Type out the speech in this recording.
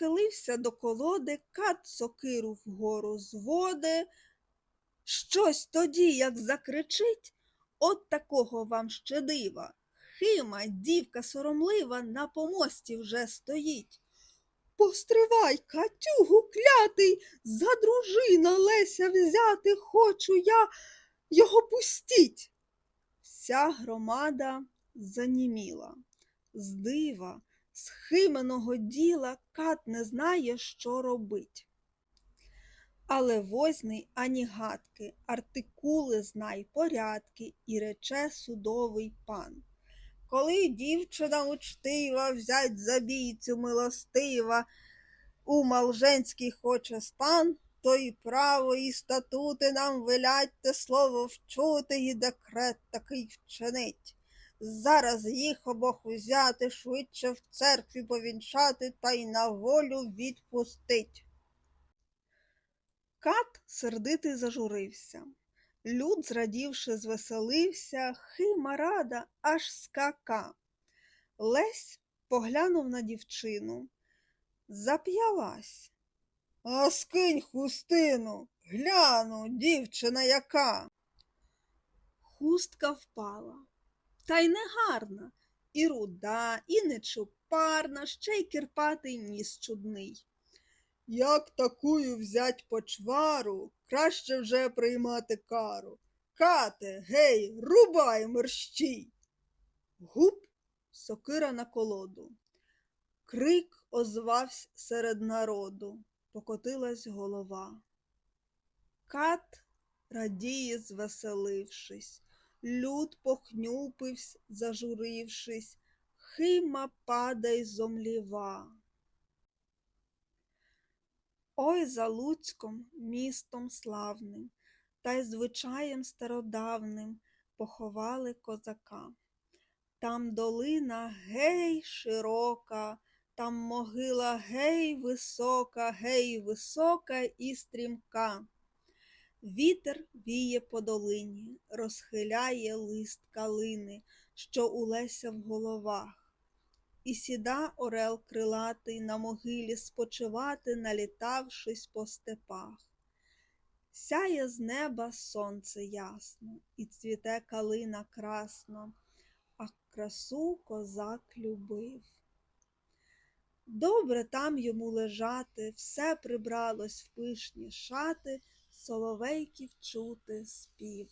прихилився до колоди, кат сокиру вгору зводе. Щось тоді, як закричить, от такого вам ще дива. Хима, дівка соромлива, на помості вже стоїть. Постривай, Катюгу клятий, за дружина Леся взяти хочу я, його пустіть. Вся громада заніміла. З дива, з хименого діла кат не знає, що робить. Але возний ані гадки, артикули знай порядки, і рече судовий пан. Коли дівчина учтива взять забійцю милостива, у малженський хоче стан, то і право, і статути нам велять те слово вчути, і декрет такий вчинить. Зараз їх обох узяти, швидше в церкві повінчати та й на волю відпустить. Кат сердитий зажурився. Люд, зрадівши, звеселився, хима рада аж скака. Лесь поглянув на дівчину. Зап'ялась. А скинь хустину, гляну, дівчина яка. Хустка впала. Та й не гарна, і руда, і нечупарна, ще й кирпатий ніс чудний. Як такую взять почвару, краще вже приймати кару. Кате, гей, рубай мерщій. Гуп сокира на колоду. Крик озвався серед народу, покотилась голова. Кат радіє, звеселившись, люд похнюпивсь, зажурившись, хима падай зомліва. Ой за Луцьком, містом славним, та й звичаєм стародавним поховали козака. Там долина гей широка, там могила гей висока, гей висока і стрімка. Вітер віє по долині, розхиляє лист калини, що у Леся в головах. І сіда орел крилатий на могилі спочивати, налітавшись по степах. Сяє з неба сонце ясно, і цвіте калина красно, а красу козак любив. Добре там йому лежати, все прибралось в пишні шати, соловейків чути спів.